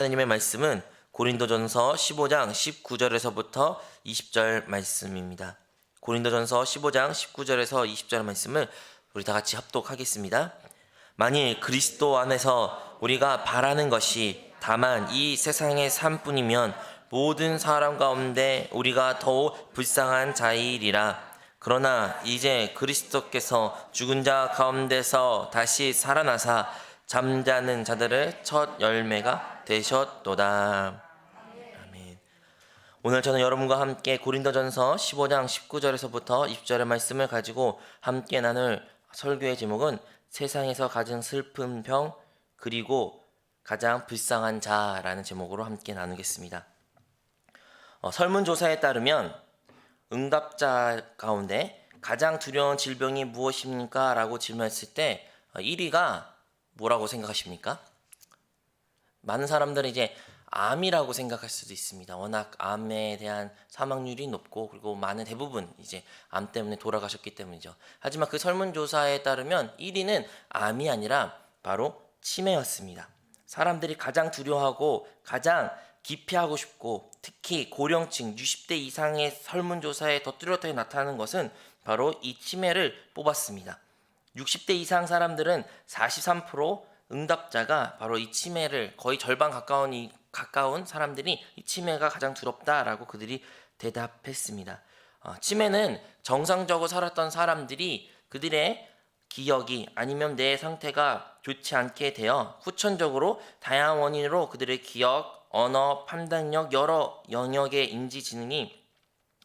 하나님의 말씀은 고린도전서 15장 19절에서부터 20절 말씀입니다. 고린도전서 15장 19절에서 20절 말씀을 우리 다 같이 합독하겠습니다. 만일 그리스도 안에서 우리가 바라는 것이 다만 이 세상의 삶뿐이면 모든 사람 가운데 우리가 더욱 불쌍한 자이리라. 그러나 이제 그리스도께서 죽은 자 가운데서 다시 살아나사 잠자는 자들의 첫 열매가 되셨도다. 아멘. 오늘 저는 여러분과 함께 고린도전서 15장 19절에서부터 20절의 말씀을 가지고 함께 나눌 설교의 제목은 세상에서 가진 슬픈 병 그리고 가장 불쌍한 자라는 제목으로 함께 나누겠습니다. 어, 설문조사에 따르면 응답자 가운데 가장 두려운 질병이 무엇입니까? 라고 질문했을 때 1위가 뭐라고 생각하십니까? 많은 사람들은 이제 암이라고 생각할 수도 있습니다. 워낙 암에 대한 사망률이 높고 그리고 많은 대부분 이제 암 때문에 돌아가셨기 때문이죠. 하지만 그 설문조사에 따르면 1위는 암이 아니라 바로 치매였습니다. 사람들이 가장 두려워하고 가장 기피하고 싶고 특히 고령층 60대 이상의 설문조사에 더 뚜렷하게 나타나는 것은 바로 이 치매를 뽑았습니다. 60대 이상 사람들은 43% 응답자가 바로 이 치매를 거의 절반 가까운 이 가까운 사람들이 이 치매가 가장 두렵다라고 그들이 대답했습니다. 어, 치매는 정상적으로 살았던 사람들이 그들의 기억이 아니면 내 상태가 좋지 않게 되어 후천적으로 다양한 원인으로 그들의 기억, 언어, 판단력 여러 영역의 인지 지능이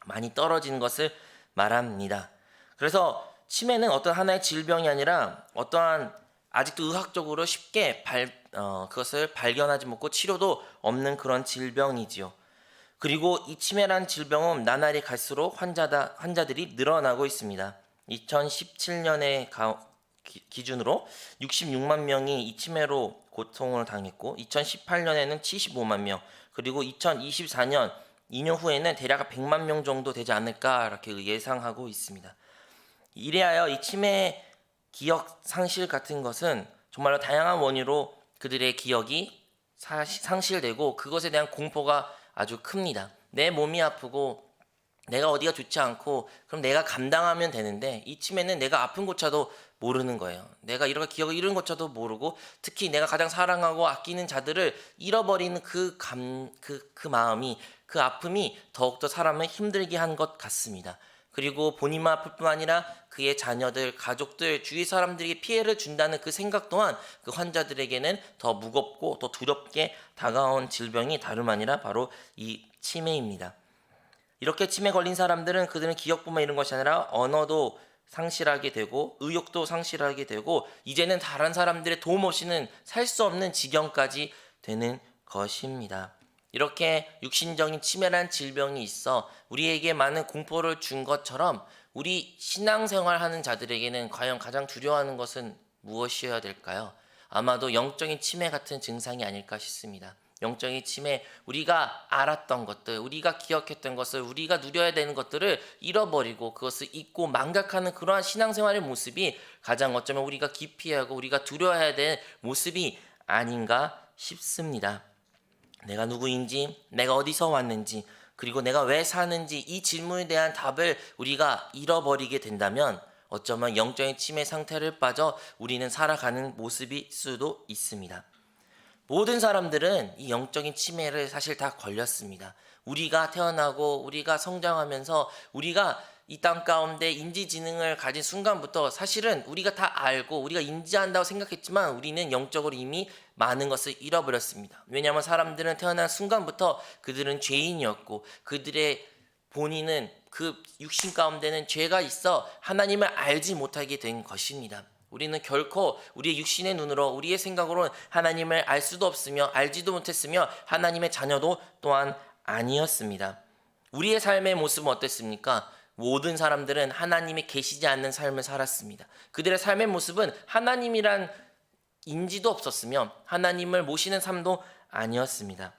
많이 떨어지는 것을 말합니다. 그래서 치매는 어떤 하나의 질병이 아니라 어떠한 아직도 의학적으로 쉽게 발, 어, 그것을 발견하지 못고 치료도 없는 그런 질병이지요. 그리고 이 치매란 질병은 나날이 갈수록 환자다, 환자들이 늘어나고 있습니다. 2017년에 기준으로 66만 명이 이 치매로 고통을 당했고 2018년에는 75만 명 그리고 2024년 2년 후에는 대략 100만 명 정도 되지 않을까 이렇게 예상하고 있습니다. 이래하여 이 치매 기억 상실 같은 것은 정말로 다양한 원인으로 그들의 기억이 상실되고 그것에 대한 공포가 아주 큽니다. 내 몸이 아프고 내가 어디가 좋지 않고 그럼 내가 감당하면 되는데 이 치매는 내가 아픈 것차도 모르는 거예요. 내가 이렇게 기억을 잃은 것차도 모르고 특히 내가 가장 사랑하고 아끼는 자들을 잃어버리는 그 감, 그, 그 마음이 그 아픔이 더욱더 사람을 힘들게 한 것 같습니다. 그리고 본인만 아플 뿐 아니라 그의 자녀들, 가족들, 주위 사람들에게 피해를 준다는 그 생각 또한 그 환자들에게는 더 무겁고 더 두렵게 다가온 질병이 다름 아니라 바로 이 치매입니다. 이렇게 치매 걸린 사람들은 그들은 기억뿐만 이런 것이 아니라 언어도 상실하게 되고 의욕도 상실하게 되고 이제는 다른 사람들의 도움 없이는 살 수 없는 지경까지 되는 것입니다. 이렇게 육신적인 치매란 질병이 있어 우리에게 많은 공포를 준 것처럼 우리 신앙생활 하는 자들에게는 과연 가장 두려워하는 것은 무엇이어야 될까요? 아마도 영적인 치매 같은 증상이 아닐까 싶습니다. 영적인 치매, 우리가 알았던 것들, 우리가 기억했던 것을, 우리가 누려야 되는 것들을 잃어버리고 그것을 잊고 망각하는 그러한 신앙생활의 모습이 가장 어쩌면 우리가 기피하고 우리가 두려워해야 되는 모습이 아닌가 싶습니다. 내가 누구인지, 내가 어디서 왔는지, 그리고 내가 왜 사는지 이 질문에 대한 답을 우리가 잃어버리게 된다면 어쩌면 영적인 치매 상태를 빠져 우리는 살아가는 모습일 수도 있습니다. 모든 사람들은 이 영적인 치매를 사실 다 걸렸습니다. 우리가 태어나고 우리가 성장하면서 우리가 이 땅 가운데 인지지능을 가진 순간부터 사실은 우리가 다 알고 우리가 인지한다고 생각했지만 우리는 영적으로 이미 많은 것을 잃어버렸습니다. 왜냐하면 사람들은 태어난 순간부터 그들은 죄인이었고 그들의 본인은 그 육신 가운데는 죄가 있어 하나님을 알지 못하게 된 것입니다. 우리는 결코 우리의 육신의 눈으로 우리의 생각으로 하나님을 알 수도 없으며 알지도 못했으며 하나님의 자녀도 또한 아니었습니다. 우리의 삶의 모습은 어땠습니까? 모든 사람들은 하나님이 계시지 않는 삶을 살았습니다. 그들의 삶의 모습은 하나님이란 인지도 없었으며 하나님을 모시는 삶도 아니었습니다.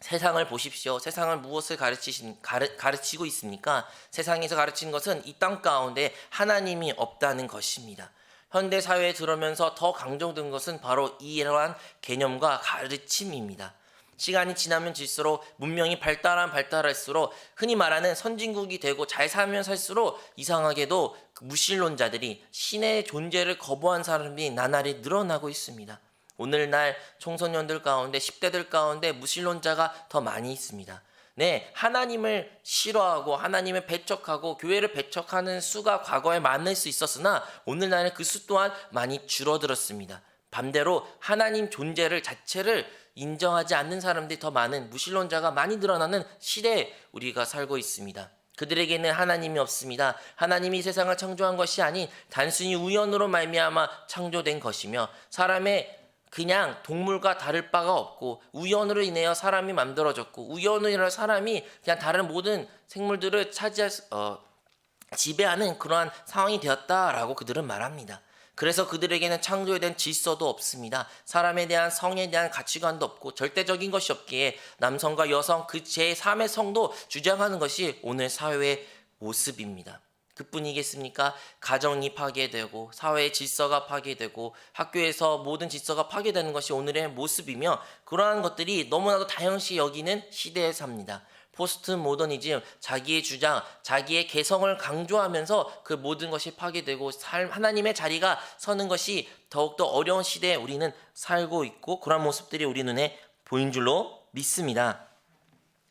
세상을 보십시오. 세상을 무엇을 가르치신, 가르, 가르치고 있습니까? 세상에서 가르치는 것은 이 땅 가운데 하나님이 없다는 것입니다. 현대 사회에 들어오면서 더 강조된 것은 바로 이러한 개념과 가르침입니다. 시간이 지나면 질수록 문명이 발달한 발달할수록 흔히 말하는 선진국이 되고 잘 살면 살수록 이상하게도 그 무신론자들이 신의 존재를 거부한 사람이 나날이 늘어나고 있습니다. 오늘날 청소년들 가운데 10대들 가운데 무신론자가 더 많이 있습니다. 네, 하나님을 싫어하고 하나님을 배척하고 교회를 배척하는 수가 과거에 많을 수 있었으나 오늘날은 그수 또한 많이 줄어들었습니다. 반대로 하나님 존재를 자체를 인정하지 않는 사람들이 더 많은 무신론자가 많이 늘어나는 시대에 우리가 살고 있습니다. 그들에게는 하나님이 없습니다. 하나님이 세상을 창조한 것이 아닌 단순히 우연으로 말미암아 창조된 것이며 사람의 그냥 동물과 다를 바가 없고 우연으로 인하여 사람이 만들어졌고 우연으로 인하여 사람이 그냥 다른 모든 생물들을 차지할 수- 어, 지배하는 그러한 상황이 되었다라고 그들은 말합니다. 그래서 그들에게는 창조에 대한 질서도 없습니다. 사람에 대한 성에 대한 가치관도 없고 절대적인 것이 없기에 남성과 여성 그 제3의 성도 주장하는 것이 오늘 사회의 모습입니다. 그뿐이겠습니까? 가정이 파괴되고 사회의 질서가 파괴되고 학교에서 모든 질서가 파괴되는 것이 오늘의 모습이며 그러한 것들이 너무나도 당연시 여기는 시대에 삽니다. 포스트 모더니즘, 자기의 주장, 자기의 개성을 강조하면서 그 모든 것이 파괴되고 삶, 하나님의 자리가 서는 것이 더욱더 어려운 시대에 우리는 살고 있고 그런 모습들이 우리 눈에 보인 줄로 믿습니다.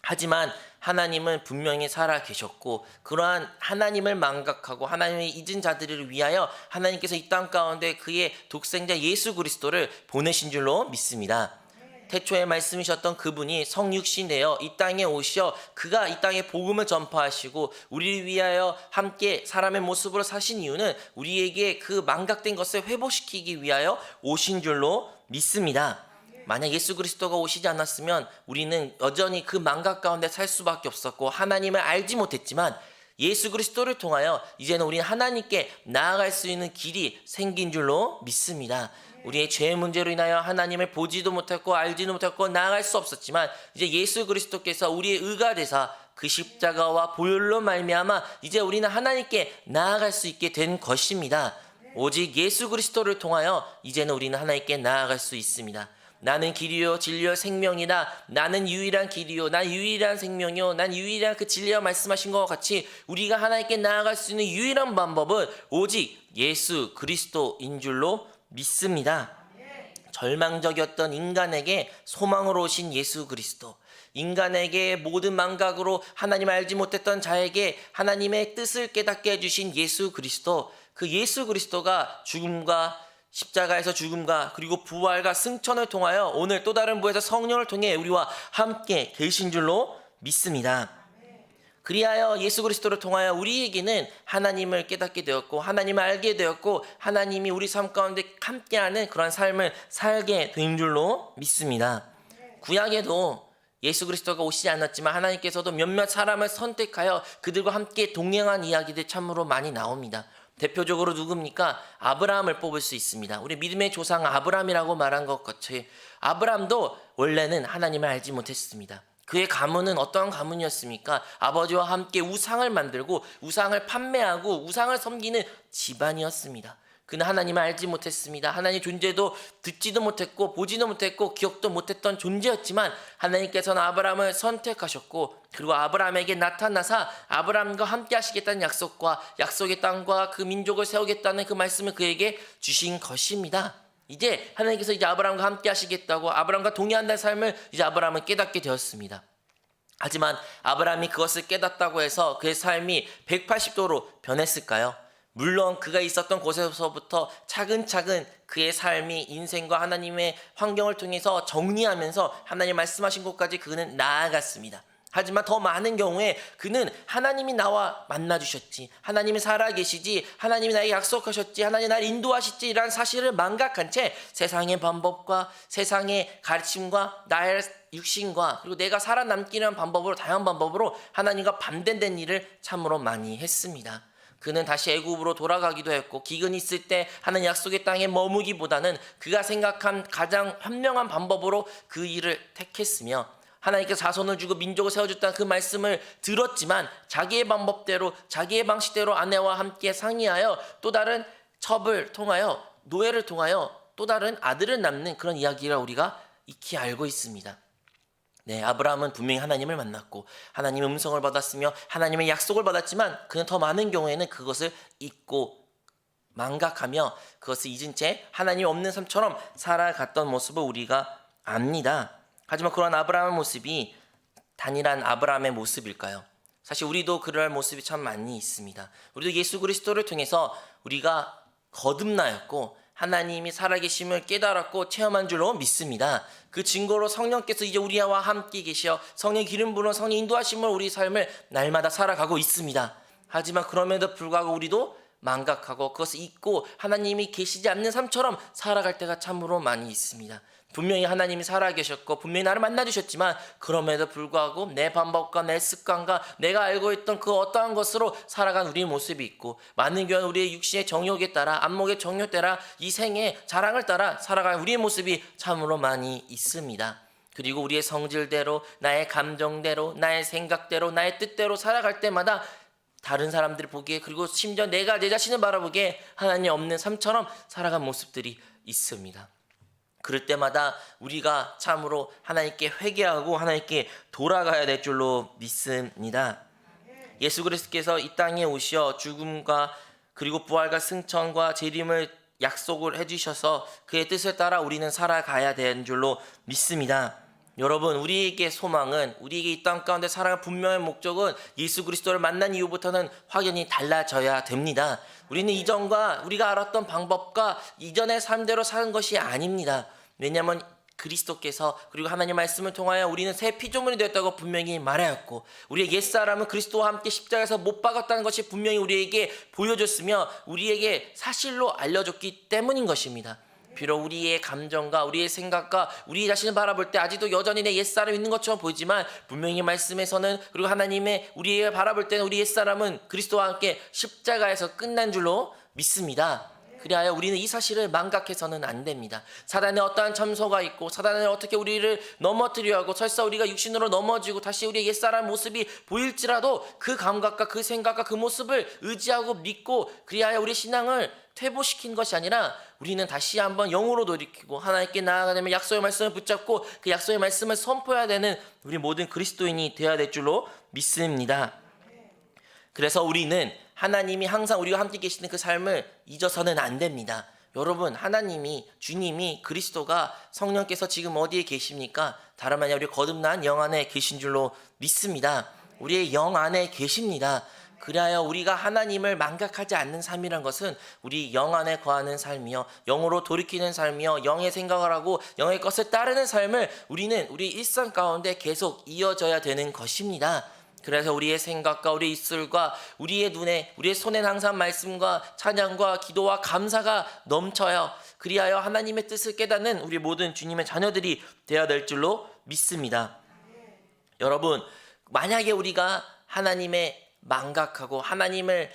하지만 하나님은 분명히 살아 계셨고 그러한 하나님을 망각하고 하나님의 잊은 자들을 위하여 하나님께서 이 땅 가운데 그의 독생자 예수 그리스도를 보내신 줄로 믿습니다. 태초에 말씀이셨던 그분이 성육신 되어 이 땅에 오시어 그가 이 땅에 복음을 전파하시고 우리를 위하여 함께 사람의 모습으로 사신 이유는 우리에게 그 망각된 것을 회복시키기 위하여 오신 줄로 믿습니다. 만약 예수 그리스도가 오시지 않았으면 우리는 여전히 그 망각 가운데 살 수밖에 없었고 하나님을 알지 못했지만 예수 그리스도를 통하여 이제는 우리는 하나님께 나아갈 수 있는 길이 생긴 줄로 믿습니다. 우리의 죄 문제로 인하여 하나님을 보지도 못했고 알지도 못했고 나아갈 수 없었지만 이제 예수 그리스도께서 우리의 의가 되사 그 십자가와 보혈로 말미암아 이제 우리는 하나님께 나아갈 수 있게 된 것입니다. 오직 예수 그리스도를 통하여 이제는 우리는 하나님께 나아갈 수 있습니다. 나는 길이요 진리요 생명이다. 나는 유일한 길이요 난 유일한 생명이요 난 유일한 그 진리와 말씀하신 것과 같이 우리가 하나님께 나아갈 수 있는 유일한 방법은 오직 예수 그리스도인 줄로 믿습니다. 절망적이었던 인간에게 소망으로 오신 예수 그리스도. 인간에게 모든 망각으로 하나님 알지 못했던 자에게 하나님의 뜻을 깨닫게 해주신 예수 그리스도. 그 예수 그리스도가 죽음과 십자가에서 죽음과 그리고 부활과 승천을 통하여 오늘 또 다른 부에서 성령을 통해 우리와 함께 계신 줄로 믿습니다. 그리하여 예수 그리스도를 통하여 우리에게는 하나님을 깨닫게 되었고 하나님을 알게 되었고 하나님이 우리 삶 가운데 함께하는 그런 삶을 살게 된 줄로 믿습니다. 구약에도 예수 그리스도가 오시지 않았지만 하나님께서도 몇몇 사람을 선택하여 그들과 함께 동행한 이야기들 참으로 많이 나옵니다. 대표적으로 누굽니까? 아브라함을 뽑을 수 있습니다. 우리 믿음의 조상 아브라함이라고 말한 것 같이 아브라함도 원래는 하나님을 알지 못했습니다. 그의 가문은 어떠한 가문이었습니까? 아버지와 함께 우상을 만들고 우상을 판매하고 우상을 섬기는 집안이었습니다. 그는 하나님을 알지 못했습니다. 하나님 존재도 듣지도 못했고 보지도 못했고 기억도 못했던 존재였지만 하나님께서는 아브라함을 선택하셨고 그리고 아브라함에게 나타나사 아브라함과 함께 하시겠다는 약속과 약속의 땅과 그 민족을 세우겠다는 그 말씀을 그에게 주신 것입니다. 이제 하나님께서 이제 아브라함과 함께 하시겠다고 아브라함과 동의한다는 삶을 이제 아브라함은 깨닫게 되었습니다. 하지만 아브라함이 그것을 깨닫다고 해서 그의 삶이 180도로 변했을까요? 물론 그가 있었던 곳에서부터 차근차근 그의 삶이 인생과 하나님의 환경을 통해서 정리하면서 하나님 말씀하신 곳까지 그는 나아갔습니다. 하지만 더 많은 경우에 그는 하나님이 나와 만나 주셨지, 하나님이 살아 계시지, 하나님이 나에게 약속하셨지, 하나님이 나를 인도하시지 이란 사실을 망각한 채 세상의 방법과 세상의 가르침과 나의 육신과 그리고 내가 살아남기는 방법으로 다양한 방법으로 하나님과 반대된 일을 참으로 많이 했습니다. 그는 다시 애굽으로 돌아가기도 했고 기근이 있을 때 하나님 약속의 땅에 머무기보다는 그가 생각한 가장 현명한 방법으로 그 일을 택했으며 하나님께 자손을 주고 민족을 세워줬다는 그 말씀을 들었지만 자기의 방법대로 자기의 방식대로 아내와 함께 상의하여 또 다른 첩을 통하여 노예를 통하여 또 다른 아들을 낳는 그런 이야기를 우리가 익히 알고 있습니다. 네, 아브라함은 분명히 하나님을 만났고 하나님의 음성을 받았으며 하나님의 약속을 받았지만 그는 더 많은 경우에는 그것을 잊고 망각하며 그것을 잊은 채 하나님 없는 삶처럼 살아갔던 모습을 우리가 압니다. 하지만 그런 아브라함의 모습이 단일한 아브라함의 모습일까요? 사실 우리도 그럴 모습이 참 많이 있습니다. 우리도 예수 그리스도를 통해서 우리가 거듭나였고 하나님이 살아계심을 깨달았고 체험한 줄로 믿습니다. 그 증거로 성령께서 이제 우리와 함께 계시어 성령 기름 부은 성령 인도하심으로 우리 삶을 날마다 살아가고 있습니다. 하지만 그럼에도 불구하고 우리도 망각하고 그것을 잊고 하나님이 계시지 않는 삶처럼 살아갈 때가 참으로 많이 있습니다. 분명히 하나님이 살아계셨고 분명히 나를 만나주셨지만 그럼에도 불구하고 내 방법과 내 습관과 내가 알고 있던 그 어떠한 것으로 살아간 우리의 모습이 있고 많은 경우 우리의 육신의 정욕에 따라 안목의 정욕 따라 이 생의 자랑을 따라 살아가는 우리의 모습이 참으로 많이 있습니다. 그리고 우리의 성질대로 나의 감정대로 나의 생각대로 나의 뜻대로 살아갈 때마다 다른 사람들이 보기에 그리고 심지어 내가 내 자신을 바라보기에 하나님 없는 삶처럼 살아간 모습들이 있습니다. 그럴 때마다 우리가 참으로 하나님께 회개하고 하나님께 돌아가야 될 줄로 믿습니다. 예수 그리스도께서 이 땅에 오셔 죽음과 그리고 부활과 승천과 재림을 약속을 해주셔서 그의 뜻을 따라 우리는 살아가야 되는 줄로 믿습니다. 여러분 우리에게 소망은 우리에게 이 땅 가운데 살아갈 분명한 목적은 예수 그리스도를 만난 이후부터는 확연히 달라져야 됩니다. 우리는 이전과 우리가 알았던 방법과 이전의 삶대로 사는 것이 아닙니다. 왜냐하면 그리스도께서 그리고 하나님 말씀을 통하여 우리는 새 피조물이 되었다고 분명히 말하였고 우리의 옛사람은 그리스도와 함께 십자가에서 못 박았다는 것이 분명히 우리에게 보여줬으며 우리에게 사실로 알려줬기 때문인 것입니다. 비록 우리의 감정과 우리의 생각과 우리 자신을 바라볼 때 아직도 여전히 내 옛사람이 있는 것처럼 보이지만 분명히 말씀에서는 그리고 하나님의 우리의 바라볼 때는 우리 옛사람은 그리스도와 함께 십자가에서 끝난 줄로 믿습니다. 그리하여 우리는 이 사실을 망각해서는 안 됩니다. 사단의 어떠한 참소가 있고 사단은 어떻게 우리를 넘어뜨려 하고 설사 우리가 육신으로 넘어지고 다시 우리의 옛사람 모습이 보일지라도 그 감각과 그 생각과 그 모습을 의지하고 믿고 그리하여 우리 신앙을 퇴보시킨 것이 아니라 우리는 다시 한번 영으로 돌이키고 하나님께 나아가려면 약속의 말씀을 붙잡고 그 약속의 말씀을 선포해야 되는 우리 모든 그리스도인이 되어야 될 줄로 믿습니다. 그래서 우리는 하나님이 항상 우리와 함께 계시는 그 삶을 잊어서는 안 됩니다. 여러분, 하나님이, 주님이, 그리스도가 성령께서 지금 어디에 계십니까? 다름 아니라 우리 거듭난 영 안에 계신 줄로 믿습니다. 우리의 영 안에 계십니다. 그리하여 우리가 하나님을 망각하지 않는 삶이란 것은 우리 영 안에 거하는 삶이요 영으로 돌이키는 삶이요 영의 생각을 하고 영의 것을 따르는 삶을 우리는 우리 일상 가운데 계속 이어져야 되는 것입니다. 그래서 우리의 생각과 우리의 입술과 우리의 눈에 우리의 손에 항상 말씀과 찬양과 기도와 감사가 넘쳐요. 그리하여 하나님의 뜻을 깨닫는 우리 모든 주님의 자녀들이 되어야 될 줄로 믿습니다. 여러분, 만약에 우리가 하나님의 망각하고 하나님을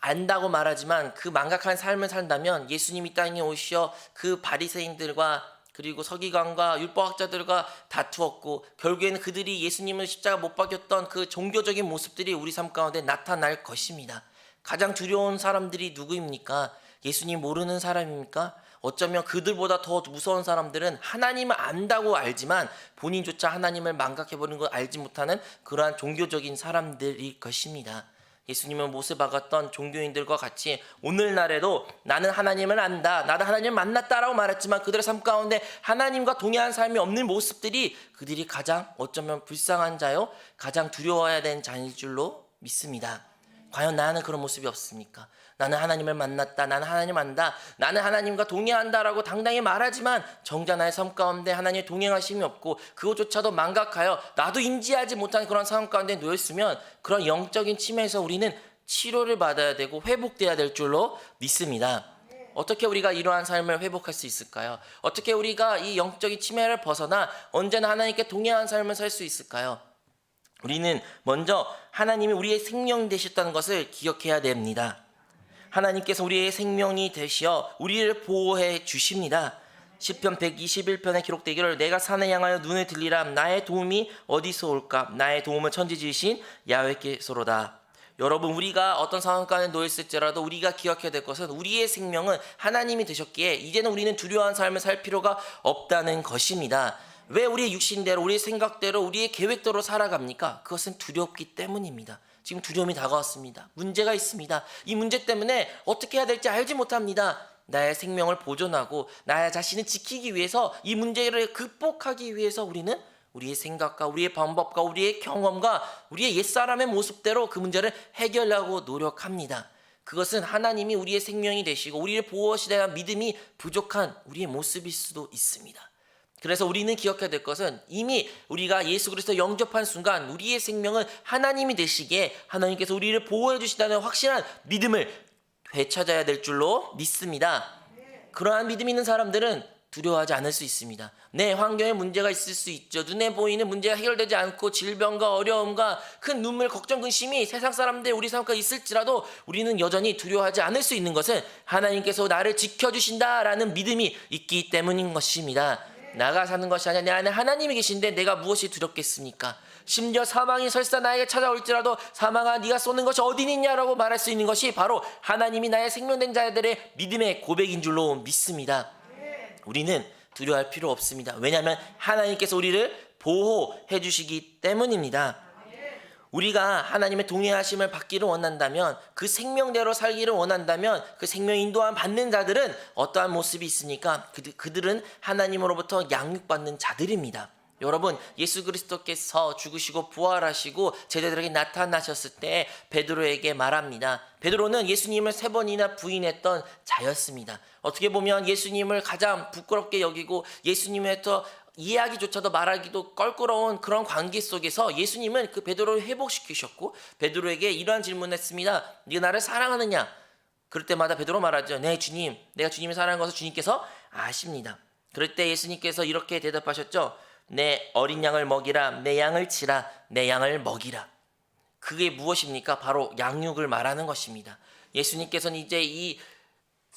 안다고 말하지만 그 망각한 삶을 산다면 예수님이 땅에 오시어 그 바리새인들과 그리고 서기관과 율법학자들과 다투었고 결국에는 그들이 예수님을 십자가 못 박였던 그 종교적인 모습들이 우리 삶 가운데 나타날 것입니다. 가장 두려운 사람들이 누구입니까? 예수님 모르는 사람입니까? 어쩌면 그들보다 더 무서운 사람들은 하나님을 안다고 알지만 본인조차 하나님을 망각해버린 걸 알지 못하는 그러한 종교적인 사람들일 것입니다. 예수님은 못을 박았던 종교인들과 같이 오늘날에도 나는 하나님을 안다, 나는 하나님을 만났다라고 말했지만 그들의 삶 가운데 하나님과 동의한 삶이 없는 모습들이 그들이 가장 어쩌면 불쌍한 자요, 가장 두려워해야 되는 자일 줄로 믿습니다. 과연 나는 그런 모습이 없습니까? 나는 하나님을 만났다. 나는 하나님 안다. 나는 하나님과 동행한다라고 당당히 말하지만 정작 나의 삶 가운데 하나님의 동행하심이 없고 그것조차도 망각하여 나도 인지하지 못한 그런 상황 가운데 놓였으면 그런 영적인 침해에서 우리는 치료를 받아야 되고 회복돼야 될 줄로 믿습니다. 어떻게 우리가 이러한 삶을 회복할 수 있을까요? 어떻게 우리가 이 영적인 침해를 벗어나 언제나 하나님께 동행한 삶을 살 수 있을까요? 우리는 먼저 하나님이 우리의 생명 되셨다는 것을 기억해야 됩니다. 하나님께서 우리의 생명이 되시어 우리를 보호해 주십니다. 시편 121편에 기록되기를 내가 산에 향하여 눈을 들리라 나의 도움이 어디서 올까 나의 도움은 천지지으신 야훼께서로다. 여러분 우리가 어떤 상황 가운데 놓였을지라도 우리가 기억해야 될 것은 우리의 생명은 하나님이 되셨기에 이제는 우리는 두려워한 삶을 살 필요가 없다는 것입니다. 왜 우리의 육신대로, 우리의 생각대로, 우리의 계획대로 살아갑니까? 그것은 두렵기 때문입니다. 지금 두려움이 다가왔습니다. 문제가 있습니다. 이 문제 때문에 어떻게 해야 될지 알지 못합니다. 나의 생명을 보존하고 나의 자신을 지키기 위해서 이 문제를 극복하기 위해서 우리는 우리의 생각과 우리의 방법과 우리의 경험과 우리의 옛사람의 모습대로 그 문제를 해결하고 노력합니다. 그것은 하나님이 우리의 생명이 되시고 우리를 보호하시다 대한 믿음이 부족한 우리의 모습일 수도 있습니다. 그래서 우리는 기억해야 될 것은 이미 우리가 예수 그리스도 영접한 순간 우리의 생명은 하나님이 되시기에 하나님께서 우리를 보호해 주신다는 확실한 믿음을 되찾아야 될 줄로 믿습니다. 그러한 믿음 있는 사람들은 두려워하지 않을 수 있습니다. 내 환경에 문제가 있을 수 있죠. 눈에 보이는 문제가 해결되지 않고 질병과 어려움과 큰 눈물, 걱정, 근심이 세상 사람들 우리 삶과 있을지라도 우리는 여전히 두려워하지 않을 수 있는 것은 하나님께서 나를 지켜주신다라는 믿음이 있기 때문인 것입니다. 나가 사는 것이 아니라 내 안에 하나님이 계신데 내가 무엇이 두렵겠습니까? 심지어 사망이 설사 나에게 찾아올지라도 사망아 네가 쏘는 것이 어디 있냐라고 말할 수 있는 것이 바로 하나님이 나의 생명된 자들의 믿음의 고백인 줄로 믿습니다. 우리는 두려워할 필요 없습니다. 왜냐하면 하나님께서 우리를 보호해 주시기 때문입니다. 우리가 하나님의 동행하심을 받기를 원한다면 그 생명대로 살기를 원한다면 그 생명 인도함 받는 자들은 어떠한 모습이 있습니까? 그들, 그들은 하나님으로부터 양육받는 자들입니다. 여러분 예수 그리스도께서 죽으시고 부활하시고 제자들에게 나타나셨을 때 베드로에게 말합니다. 베드로는 예수님을 세 번이나 부인했던 자였습니다. 어떻게 보면 예수님을 가장 부끄럽게 여기고 예수님에서 이해하기조차도 말하기도 껄끄러운 그런 관계 속에서 예수님은 그 베드로를 회복시키셨고 베드로에게 이러한 질문했습니다. 네가 나를 사랑하느냐? 그럴 때마다 베드로 말하죠. 네 주님, 내가 주님을 사랑하는 것을 주님께서 아십니다. 그럴 때 예수님께서 이렇게 대답하셨죠. 내 어린 양을 먹이라, 내 양을 치라, 내 양을 먹이라. 그게 무엇입니까? 바로 양육을 말하는 것입니다. 예수님께서는 이제 이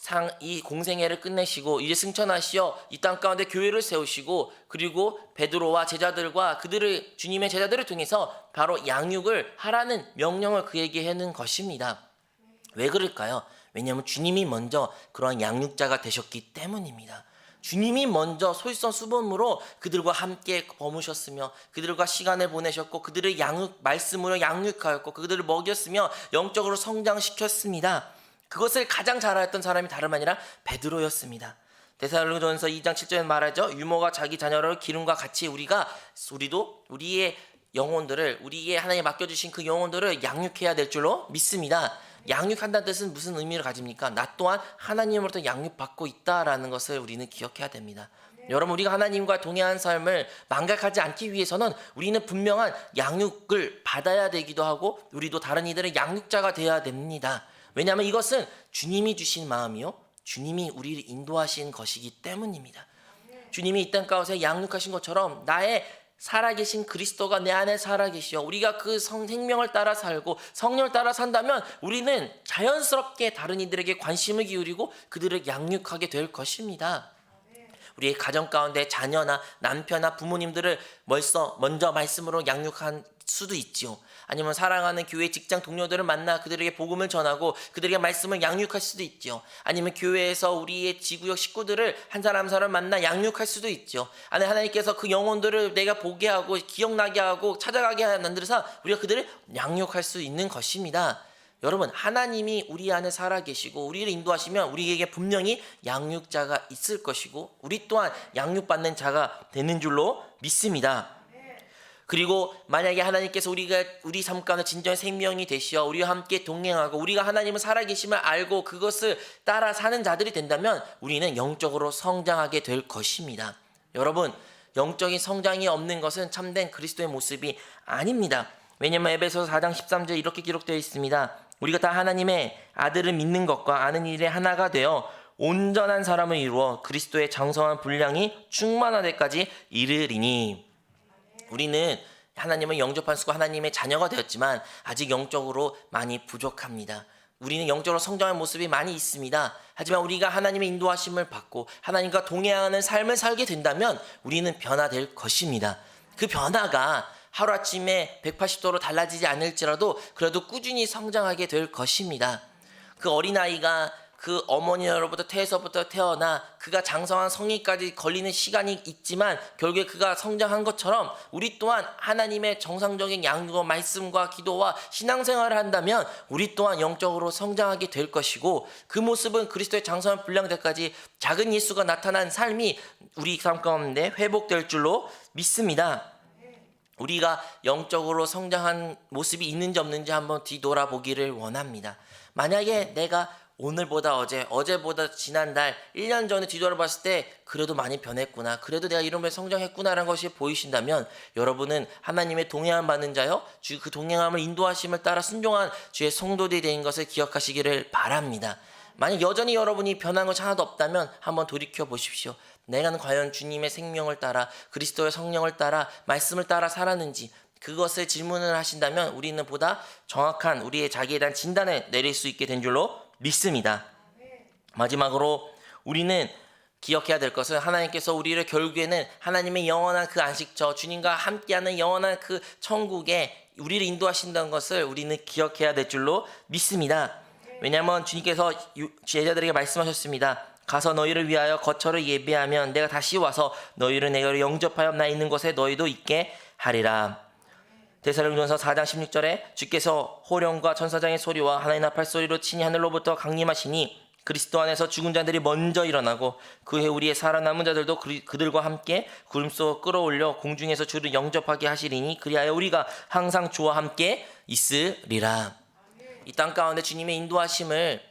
상, 이 공생애를 끝내시고 이제 승천하시어 이 땅 가운데 교회를 세우시고 그리고 베드로와 제자들과 그들을 주님의 제자들을 통해서 바로 양육을 하라는 명령을 그에게 하는 것입니다. 왜 그럴까요? 왜냐하면 주님이 먼저 그러한 양육자가 되셨기 때문입니다. 주님이 먼저 솔선수범으로 그들과 함께 범으셨으며 그들과 시간을 보내셨고 그들을 양육 말씀으로 양육하였고 그들을 먹였으며 영적으로 성장시켰습니다. 그것을 가장 잘하였던 사람이 다름 아니라 베드로였습니다. 데살로전서 2장 7절에 말하죠. 유모가 자기 자녀를 기름과 같이 우리가 우리도 우리의 영혼들을 우리의 하나님 맡겨주신 그 영혼들을 양육해야 될 줄로 믿습니다. 양육한다는 뜻은 무슨 의미를 가집니까? 나 또한 하나님으로부터 양육받고 있다라는 것을 우리는 기억해야 됩니다. 여러분 우리가 하나님과 동행한 삶을 망각하지 않기 위해서는 우리는 분명한 양육을 받아야 되기도 하고 우리도 다른 이들의 양육자가 되어야 됩니다. 왜냐하면 이것은 주님이 주신 마음이요 주님이 우리를 인도하신 것이기 때문입니다. 주님이 이 땅 가운데 양육하신 것처럼 나의 살아계신 그리스도가 내 안에 살아계시어 우리가 그 성, 생명을 따라 살고 성령을 따라 산다면 우리는 자연스럽게 다른 이들에게 관심을 기울이고 그들을 양육하게 될 것입니다. 우리의 가정 가운데 자녀나 남편이나 부모님들을 먼저 말씀으로 양육한 수도 있지요. 아니면 사랑하는 교회 직장 동료들을 만나 그들에게 복음을 전하고 그들에게 말씀을 양육할 수도 있지요. 아니면 교회에서 우리의 지구역 식구들을 한 사람 한 사람 만나 양육할 수도 있죠. 아니 하나님께서 그 영혼들을 내가 보게 하고 기억나게 하고 찾아가게 만들어서 우리가 그들을 양육할 수 있는 것입니다. 여러분 하나님이 우리 안에 살아 계시고 우리를 인도하시면 우리에게 분명히 양육자가 있을 것이고 우리 또한 양육받는 자가 되는 줄로 믿습니다. 그리고 만약에 하나님께서 우리가 우리 삶 가운데 진정한 생명이 되시어 우리와 함께 동행하고 우리가 하나님을 살아계심을 알고 그것을 따라 사는 자들이 된다면 우리는 영적으로 성장하게 될 것입니다. 여러분 영적인 성장이 없는 것은 참된 그리스도의 모습이 아닙니다. 왜냐하면 에베소 4장 13절 이렇게 기록되어 있습니다. 우리가 다 하나님의 아들을 믿는 것과 아는 일에 하나가 되어 온전한 사람을 이루어 그리스도의 장성한 분량이 충만한 데까지 이르리니 우리는 하나님을 영접한 수고 하나님의 자녀가 되었지만 아직 영적으로 많이 부족합니다. 우리는 영적으로 성장한 모습이 많이 있습니다. 하지만 우리가 하나님의 인도하심을 받고 하나님과 동행하는 삶을 살게 된다면 우리는 변화될 것입니다. 그 변화가 하루아침에 180도로 달라지지 않을지라도 그래도 꾸준히 성장하게 될 것입니다. 그 어린아이가 그 어머니로부터 태에서부터 태어나 그가 장성한 성인까지 걸리는 시간이 있지만 결국에 그가 성장한 것처럼 우리 또한 하나님의 정상적인 양육과 말씀과 기도와 신앙생활을 한다면 우리 또한 영적으로 성장하게 될 것이고 그 모습은 그리스도의 장성한 분량 때까지 작은 예수가 나타난 삶이 우리 삶 가운데 회복될 줄로 믿습니다. 우리가 영적으로 성장한 모습이 있는지 없는지 한번 뒤돌아보기를 원합니다. 만약에 내가 오늘보다 어제, 어제보다 지난달, 1년 전에 뒤돌아봤을 때 그래도 많이 변했구나. 그래도 내가 이런 에 성장했구나라는 것이 보이신다면 여러분은 하나님의 동행함 받는 자요. 주그 동행함을 인도하심을 따라 순종한 주의 성도들이 된 것을 기억하시기를 바랍니다. 만약 여전히 여러분이 변한 것이 하나도 없다면 한번 돌이켜 보십시오. 내가 과연 주님의 생명을 따라 그리스도의 성령을 따라 말씀을 따라 살았는지 그것을 질문을 하신다면 우리는 보다 정확한 우리의 자기에 대한 진단을 내릴 수 있게 된 줄로 믿습니다. 마지막으로 우리는 기억해야 될 것은 하나님께서 우리를 결국에는 하나님의 영원한 그 안식처, 주님과 함께하는 영원한 그 천국에 우리를 인도하신다는 것을 우리는 기억해야 될 줄로 믿습니다. 왜냐하면 주님께서 유- 제자들에게 말씀하셨습니다. 가서 너희를 위하여 거처를 예비하면 내가 다시 와서 너희를 내게로 영접하여 나 있는 곳에 너희도 있게 하리라. 데살로니가서 4장 16절에 주께서 호령과 천사장의 소리와 하나의 나팔 소리로 친히 하늘로부터 강림하시니 그리스도 안에서 죽은 자들이 먼저 일어나고 그해 우리의 살아남은 자들도 그들과 함께 구름 속 끌어올려 공중에서 주를 영접하게 하시리니 그리하여 우리가 항상 주와 함께 있으리라. 이 땅 가운데 주님의 인도하심을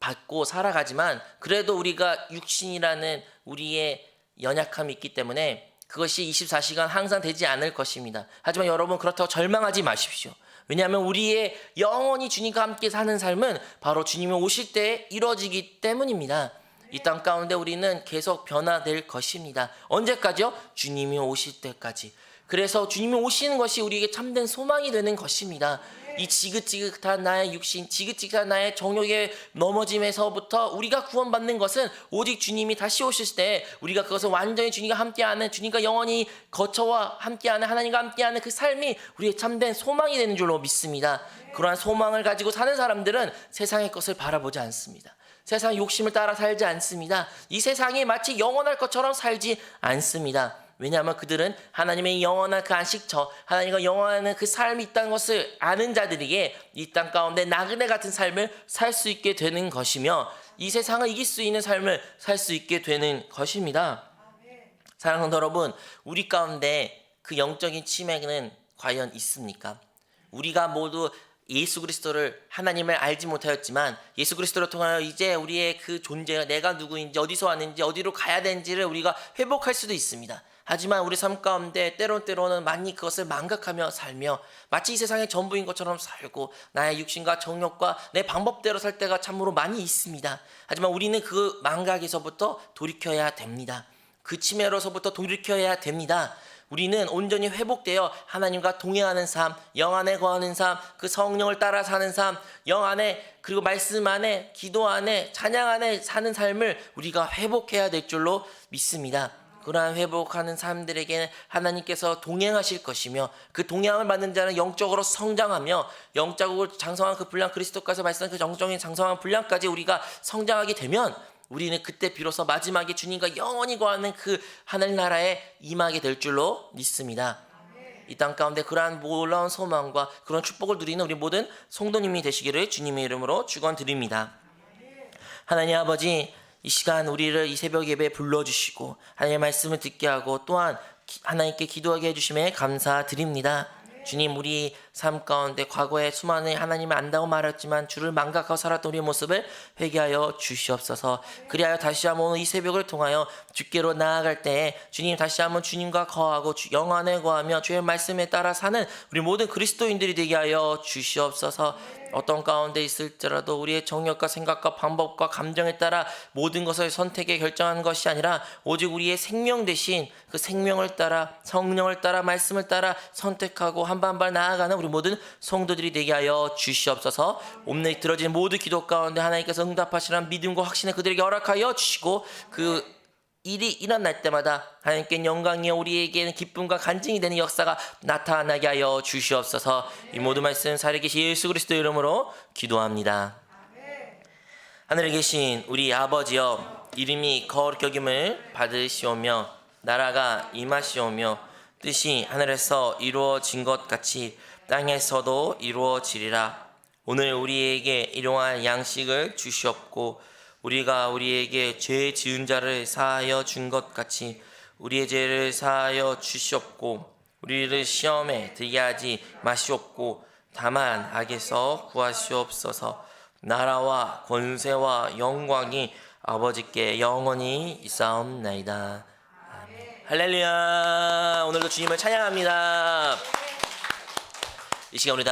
받고 살아가지만 그래도 우리가 육신이라는 우리의 연약함이 있기 때문에 그것이 24시간 항상 되지 않을 것입니다. 하지만 여러분 그렇다고 절망하지 마십시오. 왜냐하면 우리의 영원히 주님과 함께 사는 삶은 바로 주님이 오실 때 이루어지기 때문입니다. 이 땅 가운데 우리는 계속 변화될 것입니다. 언제까지요? 주님이 오실 때까지. 그래서 주님이 오시는 것이 우리에게 참된 소망이 되는 것입니다. 이 지긋지긋한 나의 육신, 지긋지긋한 나의 정욕에 넘어짐에서부터 우리가 구원받는 것은 오직 주님이 다시 오실 때 우리가 그것을 완전히 주님과 함께하는 주님과 영원히 거처와 함께하는 하나님과 함께하는 그 삶이 우리의 참된 소망이 되는 줄로 믿습니다. 그러한 소망을 가지고 사는 사람들은 세상의 것을 바라보지 않습니다. 세상 욕심을 따라 살지 않습니다. 이 세상이 마치 영원할 것처럼 살지 않습니다. 왜냐하면 그들은 하나님의 영원한 그 안식 처, 하나님과 영원한 그 삶이 있다는 것을 아는 자들에게 이 땅 가운데 나그네 같은 삶을 살 수 있게 되는 것이며 이 세상을 이길 수 있는 삶을 살 수 있게 되는 것입니다. 사랑하는 여러분, 우리 가운데 그 영적인 치매는 과연 있습니까? 우리가 모두 예수 그리스도를 하나님을 알지 못하였지만 예수 그리스도를 통하여 이제 우리의 그 존재가 내가 누구인지 어디서 왔는지 어디로 가야 되는지를 우리가 회복할 수도 있습니다. 하지만 우리 삶 가운데 때론 때로는 많이 그것을 망각하며 살며 마치 이 세상의 전부인 것처럼 살고 나의 육신과 정욕과 내 방법대로 살 때가 참으로 많이 있습니다. 하지만 우리는 그 망각에서부터 돌이켜야 됩니다. 그 치매로서부터 돌이켜야 됩니다. 우리는 온전히 회복되어 하나님과 동행하는 삶, 영 안에 거하는 삶, 그 성령을 따라 사는 삶, 영 안에 그리고 말씀 안에 기도 안에 찬양 안에 사는 삶을 우리가 회복해야 될 줄로 믿습니다. 그러한 회복하는 사람들에게는 하나님께서 동행하실 것이며 그 동행을 받는 자는 영적으로 성장하며 영적으로 장성한 그 분량 그리스도께서 말씀한 그 영적인 장성한 분량까지 우리가 성장하게 되면 우리는 그때 비로소 마지막에 주님과 영원히 거하는 그 하늘 나라에 임하게 될 줄로 믿습니다. 이 땅 가운데 그러한 놀라운 소망과 그런 축복을 누리는 우리 모든 성도님이 되시기를 주님의 이름으로 축원드립니다. 하나님 아버지 이 시간 우리를 이 새벽 예배에 불러주시고 하나님의 말씀을 듣게 하고 또한 기- 하나님께 기도하게 해주심에 감사드립니다. 주님 우리 삶 가운데 과거에 수많은 하나님을 안다고 말했지만 주를 망각하고 살았던 우리의 모습을 회개하여 주시옵소서 그리하여 다시 한번 이 새벽을 통하여 주께로 나아갈 때에 주님 다시 한번 주님과 거하고 주 영안에 거하며 주의 말씀에 따라 사는 우리 모든 그리스도인들이 되게 하여 주시옵소서 어떤 가운데 있을지라도 우리의 정력과 생각과 방법과 감정에 따라 모든 것을 선택에 결정하는 것이 아니라 오직 우리의 생명 대신 그 생명을 따라 성령을 따라 말씀을 따라 선택하고 한 발 한 발 나아가는 우리 모든 성도들이 되게 하여 주시옵소서. 오늘 들어진 모든 기도 가운데 하나님께서 응답하시는 믿음과 확신을 그들에게 허락하여 주시고 그 일이 일어날 때마다 하나님께 영광이 우리에게는 기쁨과 간증이 되는 역사가 나타나게 하여 주시옵소서. 이 모든 말씀 살아계신 예수 그리스도 이름으로 기도합니다. 하늘에 계신 우리 아버지여 이름이 거룩히 여김을 받으시오며 나라가 임하시오며 뜻이 하늘에서 이루어진 것 같이 땅에서도 이루어지리라. 오늘 우리에게 일용할 양식을 주시옵고 우리가 우리에게 죄 지은 자를 사하여 준 것 같이 우리의 죄를 사하여 주시옵고 우리를 시험에 들게 하지 마시옵고 다만 악에서 구하시옵소서. 나라와 권세와 영광이 아버지께 영원히 있사옵나이다. 할렐루야. 오늘도 주님을 찬양합니다. 이 시간 우리 다